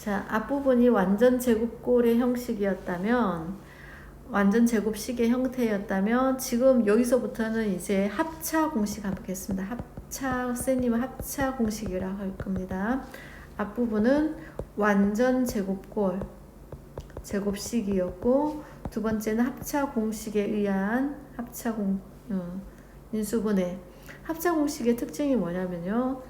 자, 앞부분이 완전 제곱골의 형식이었다면, 완전 제곱식의 형태였다면, 지금 여기서부터는 이제 합차 공식 가보겠습니다. 합차, 쌤님은 합차 공식이라고 할 겁니다. 앞부분은 완전 제곱골, 제곱식이었고, 두 번째는 합차 공식에 의한 합차 공, 어, 인수분해. 합차 공식의 특징이 뭐냐면요.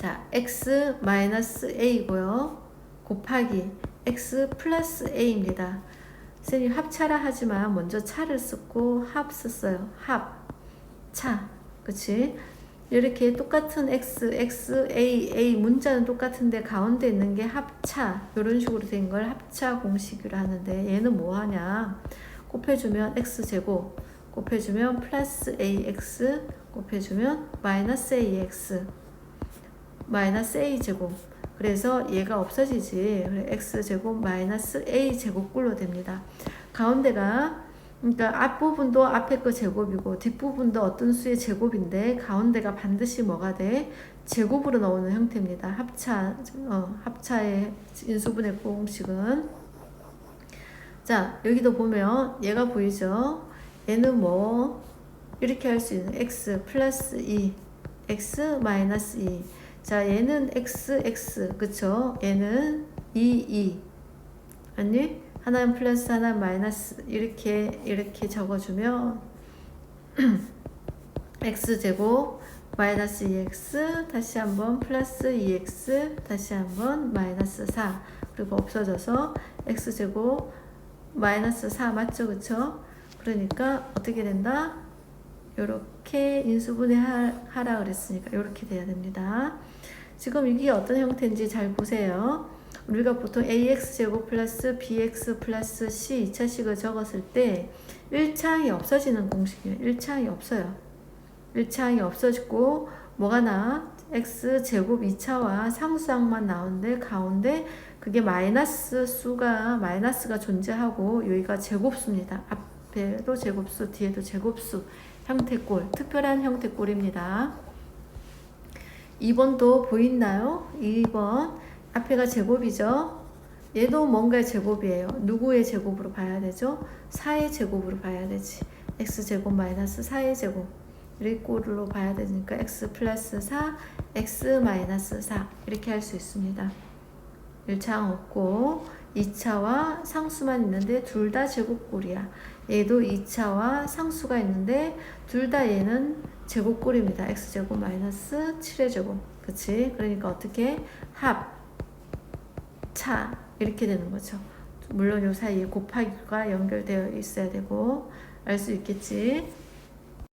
자, x 마이너스 a고요. 곱하기 x 플러스 a입니다. 선생님 합차라 하지만 먼저 차를 썼고 합 썼어요. 합, 차, 그치? 이렇게 똑같은 x, x, a, a 문자는 똑같은데 가운데 있는 게 합차 이런 식으로 된 걸 합차 공식으로 하는데 얘는 뭐 하냐? 곱해주면 x 제곱, 곱해주면 플러스 ax, 곱해주면 마이너스 ax. 마이너스 a 제곱. 그래서 얘가 없어지지. x 제곱 마이너스 a 제곱꼴로 됩니다. 가운데가 그러니까 앞부분도 앞에 거 제곱이고 뒷부분도 어떤 수의 제곱인데 가운데가 반드시 뭐가 돼? 제곱으로 나오는 형태입니다. 합차 어, 합차의 인수분해 공식은. 자 여기도 보면 얘가 보이죠? 얘는 뭐? 이렇게 할 수 있는 x 플러스 2 x 마이너스 2 자, 얘는 x, x, 그쵸? 얘는 2, 2. 아니? 하나는 플러스, 하나는 마이너스. 이렇게, 이렇게 적어주면, x제곱, 마이너스 2x, 다시 한번 플러스 2x, 다시 한번 마이너스 4. 그리고 없어져서 x제곱, 마이너스 4 맞죠? 그쵸? 그러니까 어떻게 된다? 요렇게 인수분해 하라 그랬으니까 요렇게 돼야 됩니다. 지금 이게 어떤 형태인지 잘 보세요. 우리가 보통 ax-제곱 플러스 bx 플러스 c 2차식을 적었을 때 1차항이 없어지는 공식이에요. 1차항이 없어요. 1차항이 없어지고 뭐가 나? x제곱 2차와 상수항만 나오는데 가운데 그게 마이너스 수가 마이너스가 존재하고 여기가 제곱수입니다. 앞 에도 제곱수, 뒤에도 제곱수 형태꼴, 특별한 형태꼴입니다. 2번도 보이나요? 2번 앞에가 제곱이죠. 얘도 뭔가의 제곱이에요. 누구의 제곱으로 봐야 되죠? 4의 제곱으로 봐야 되지. x제곱 마이너스 4의 제곱 이 꼴로 봐야 되니까 x 플러스 4, x 마이너스 4 이렇게 할 수 있습니다. 1차항 없고 2차와 상수만 있는데 둘 다 제곱꼴이야. 얘도 2차와 상수가 있는데 둘 다 얘는 제곱꼴입니다. x제곱 마이너스 7의 제곱. 그치? 그러니까 어떻게? 합, 차 이렇게 되는 거죠. 물론 요 사이에 곱하기가 연결되어 있어야 되고 알 수 있겠지.